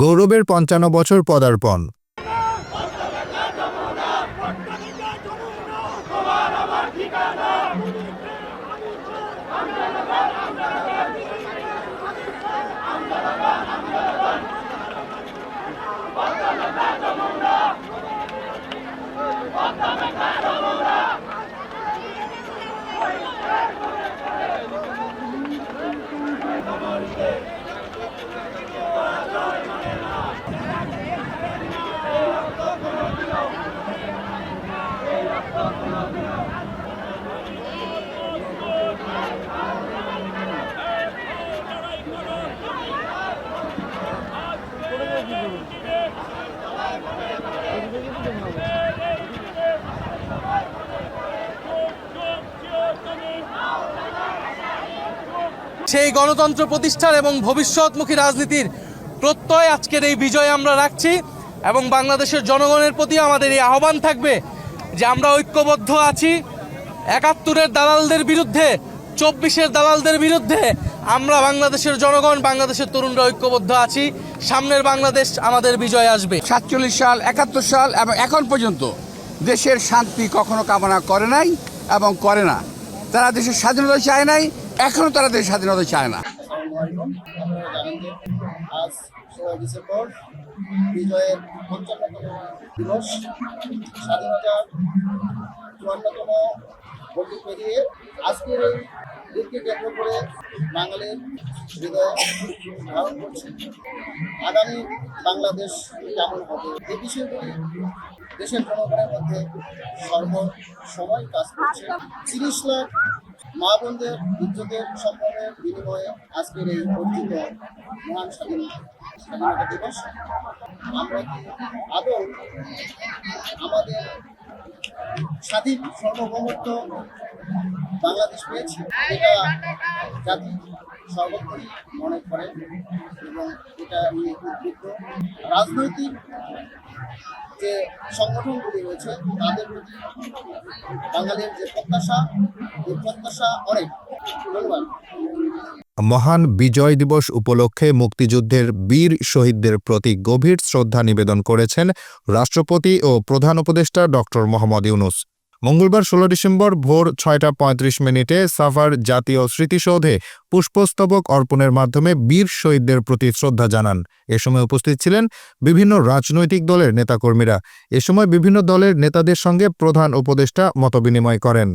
গৌরবের পঞ্চান্ন বছর পদার্পণ। সেই গণতন্ত্র প্রতিষ্ঠার এবং ভবিষ্যৎমুখী রাজনীতির প্রত্যয় আজকের এই বিজয় আমরা রাখছি এবং বাংলাদেশের জনগণের প্রতি আমাদের এই আহ্বান থাকবে যে আমরা ঐক্যবদ্ধ আছি। একাত্তরের দালালদের বিরুদ্ধে, চব্বিশের দালালদের বিরুদ্ধে আমরা বাংলাদেশের জনগণ, বাংলাদেশের তরুণরা ঐক্যবদ্ধ আছি। সামনের বাংলাদেশ আমাদের বিজয় আসবে। সাতচল্লিশ সাল, একাত্তর সাল এবং এখন পর্যন্ত দেশের শান্তি কখনো কামনা করে নাই এবং করে না। তারা দেশের স্বাধীনতা চায় নাই এখনও তারা দেশের স্বাধীনতা চায় না। আজ ডিসেম্বর, বিজয়ের দিবস। কেন্দ্র করে বাঙালির ধারণ করছে। আগামী বাংলাদেশ এই দেশের জনগণের মধ্যে সর্ব সময় কাজ করছে। তিরিশ লাখ মা বোনদের ইজ্জতের সম্মানের বিনিময়ে আজকের এই অর্জিত মহান স্বাধীনতা দিবস আমরা কি আদৌ আমাদের স্বাধীন সার্বভৌমত্ব বাংলাদেশ পেয়েছি? এটা জাতি সর্বত্রই মনে করে এবং এটা নিয়ে উদ্বুদ্ধ রাজনৈতিক যে সংগঠনগুলি রয়েছে, তাদের প্রতি বাঙালির যে প্রত্যাশা এই প্রত্যাশা অনেক। ধন্যবাদ। মহান বিজয় দিবস উপলক্ষে মুক্তিযুদ্ধের বীর শহীদদের প্রতি গভীর শ্রদ্ধা নিবেদন করেছেন রাষ্ট্রপতি ও প্রধান উপদেষ্টা ডক্টর মোহাম্মদ ইউনুস। মঙ্গলবার ষোলো ডিসেম্বর ভোর ছয়টা পঁয়ত্রিশ মিনিটে সাফার জাতীয় স্মৃতিসৌধে পুষ্পস্তবক অর্পণের মাধ্যমে বীর শহীদদের প্রতি শ্রদ্ধা জানান। এ সময় উপস্থিত ছিলেন বিভিন্ন রাজনৈতিক দলের নেতাকর্মীরা। এ সময় বিভিন্ন দলের নেতাদের সঙ্গে প্রধান উপদেষ্টা মতবিনিময় করেন।